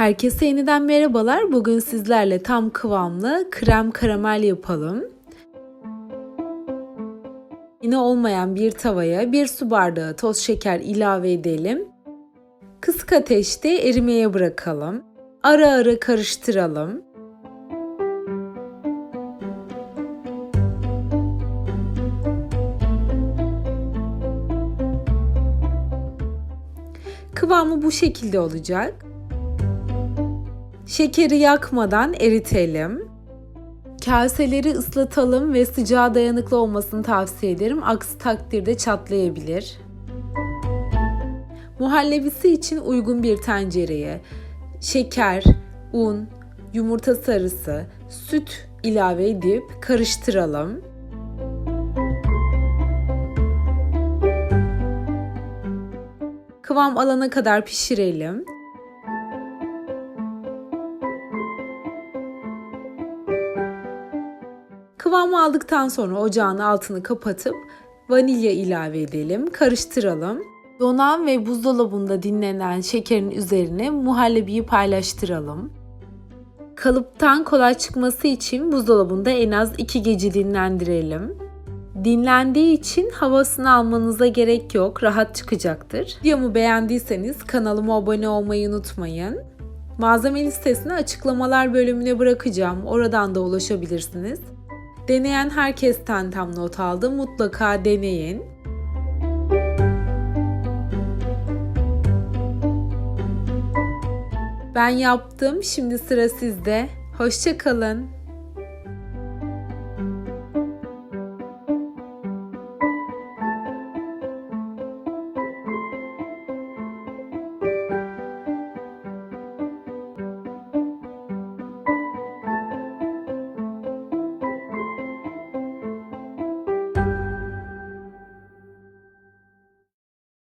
Herkese yeniden merhabalar. Bugün sizlerle tam kıvamlı krem karamel yapalım. Yine olmayan bir tavaya bir su bardağı toz şeker ilave edelim. Kısık ateşte erimeye bırakalım. Ara ara karıştıralım. Kıvamı bu şekilde olacak. Şekeri yakmadan eritelim. Kaseleri ıslatalım ve sıcağa dayanıklı olmasını tavsiye ederim. Aksi takdirde çatlayabilir. Muhallebisi için uygun bir tencereye şeker, un, yumurta sarısı, süt ilave edip karıştıralım. Kıvam alana kadar pişirelim. Kıvamı aldıktan sonra ocağın altını kapatıp vanilya ilave edelim. Karıştıralım. Donan ve buzdolabında dinlenen şekerin üzerine muhallebiyi paylaştıralım. Kalıptan kolay çıkması için buzdolabında en az 2 gece dinlendirelim. Dinlendiği için havasını almanıza gerek yok, rahat çıkacaktır. Videomu beğendiyseniz kanalıma abone olmayı unutmayın. Malzeme listesini açıklamalar bölümüne bırakacağım. Oradan da ulaşabilirsiniz. Deneyen herkesten tam not aldım. Mutlaka deneyin. Ben yaptım. Şimdi sıra sizde. Hoşçakalın.